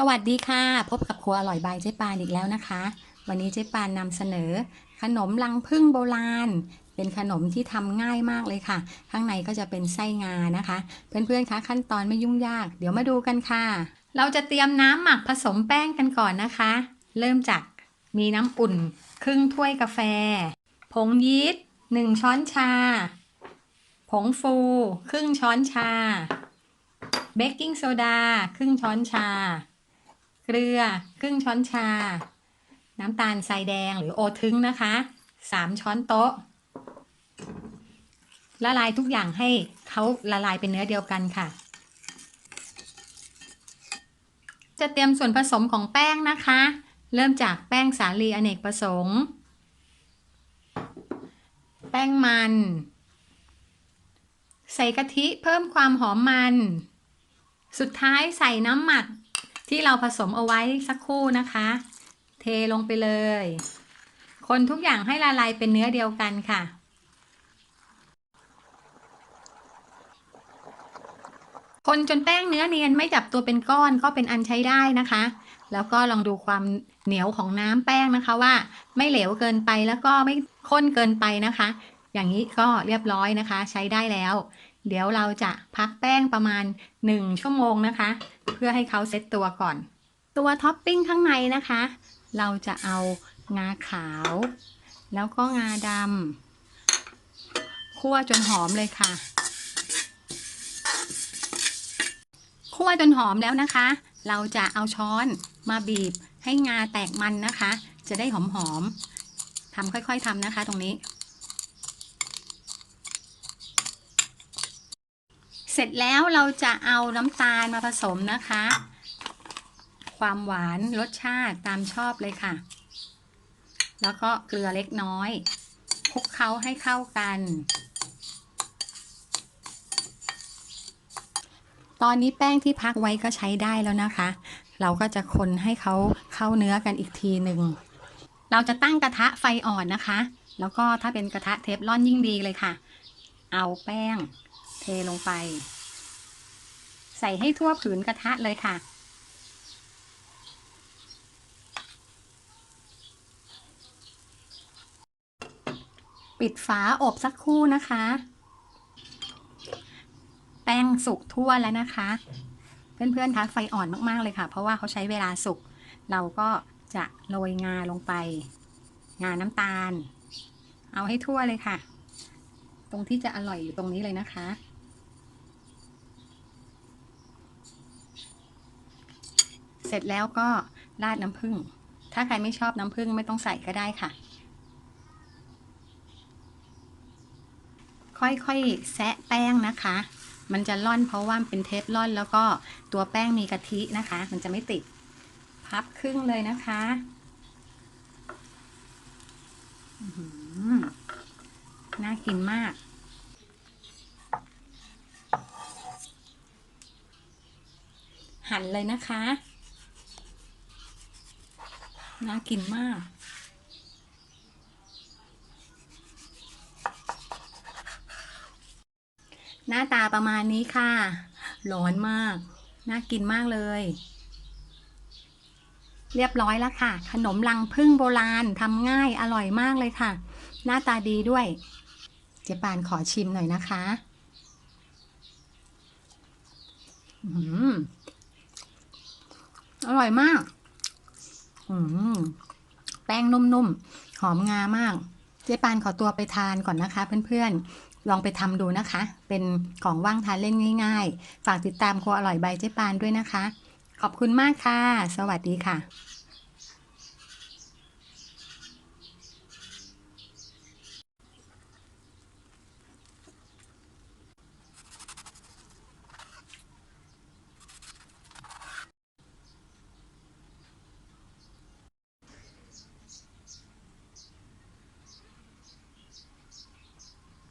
สวัสดีค่ะ พบกับครัวอร่อยบายเจ๊ปานอีกแล้วนะคะ วันนี้เจ๊ปานนำเสนอ ขนมลังพึ่งโบราณ เป็นขนมที่ทำง่ายมากเลยค่ะ ข้างในก็จะเป็นไส้งานะคะ เพื่อนๆคะขั้นตอนไม่ยุ่งยาก เดี๋ยวมาดูกันค่ะ เราจะเตรียมน้ำหมักผสมแป้งกันก่อนนะคะ เริ่มจากมีน้ำอุ่น ครึ่งถ้วยกาแฟ ผงยีสต์หนึ่งช้อนชา ผงฟู ครึ่งช้อนชา เบกกิ้งโซดา ครึ่งช้อนชา เกลือครึ่งช้อนชา น้ำตาลทรายแดงหรือโอทึงนะคะ3ช้อนโต๊ะ ละลายทุกอย่างให้เขาละลายเป็นเนื้อเดียวกันค่ะ จะเตรียมส่วนผสมของแป้งนะคะ เริ่มจากแป้งสาลีอเนกประสงค์ แป้งมัน ใส่กะทิเพิ่มความหอมมัน สุดท้ายใส่น้ำหมัก ที่เราผสมเอาไว้สักครู่นะคะ เทลงไปเลย คนทุกอย่างให้ละลายเป็นเนื้อเดียวกันค่ะ คนจนแป้งเนื้อเนียนไม่จับตัวเป็นก้อนก็เป็นอันใช้ได้นะคะ แล้วก็ลองดูความเหนียวของน้ำแป้งนะคะว่า ไม่เหลวเกินไปแล้วก็ไม่ข้นเกินไปนะคะ อย่างนี้ก็เรียบร้อยนะคะ ใช้ได้แล้ว เดี๋ยวเราจะพักแป้งประมาณ 1 ชั่วโมงนะคะ เพื่อให้เขาเซตตัวก่อน ตัวท็อปปิ้งข้างในนะคะ เราจะเอางาขาว แล้วก็งาดำคั่วจนหอมเลยค่ะคั่วจนหอมแล้วนะคะ เราจะเอาช้อนมาบีบให้งาแตกมันนะคะ จะได้หอมๆทำค่อยๆทำนะคะตรงนี้ สร็จแล้วเราจะเอาน้ำตาลมาผสมนะคะ ความหวานรสชาติตามชอบเลยค่ะ แล้วก็เกลือเล็กน้อยคลุกเคล้าให้เข้ากัน ตอนนี้แป้งที่พักไว้ก็ใช้ได้แล้วนะคะ เราก็จะคนให้เขาเข้าเนื้อกันอีกทีหนึ่ง เราจะตั้งกระทะไฟอ่อนนะคะ แล้วก็ถ้าเป็นกระทะเทฟลอนยิ่งดีเลยค่ะ เอาแป้ง ลงไป ใส่ให้ทั่วผืนกระทะเลยค่ะ ปิดฝาอบสักครู่นะคะ แป้งสุกทั่วแล้วนะคะ เพื่อนๆคะไฟอ่อนมากๆเลยค่ะ เพราะว่าเขาใช้เวลาสุก เราก็จะโรยงาลงไป งาน้ำตาล เอาให้ทั่วเลยค่ะ ตรงที่จะอร่อยอยู่ตรงนี้เลยนะคะ เสร็จแล้วก็ราดน้ำผึ้ง ถ้าใครไม่ชอบน้ำผึ้งไม่ต้องใส่ก็ได้ค่ะ ค่อยๆแซะแป้งนะคะ มันจะล่อนเพราะว่าเป็นเทฟล่อนแล้วก็ตัวแป้งมีกะทินะคะ มันจะไม่ติด พับครึ่งเลยนะคะน่ากินมาก หั่นเลยนะคะ น่ากินมาก หน้าตาประมาณนี้ค่ะ ร้อนมาก น่ากินมากเลย เรียบร้อยแล้วค่ะ ขนมลังพึ่งโบราณทำง่ายอร่อยมากเลยค่ะ หน้าตาดีด้วย เจ๊ปานขอชิมหน่อยนะคะอื้อหืออร่อยมาก อืมแป้งนุ่มๆ หอมงามาก เจ๊ปานขอตัวไปทานก่อนนะคะ เพื่อนๆ ลองไปทำดูนะคะ เป็นของว่างทานเล่นง่าย ๆ ฝากติดตามครัวอร่อยใบเจ๊ปานด้วยนะคะ ขอบคุณมากค่ะ สวัสดีค่ะ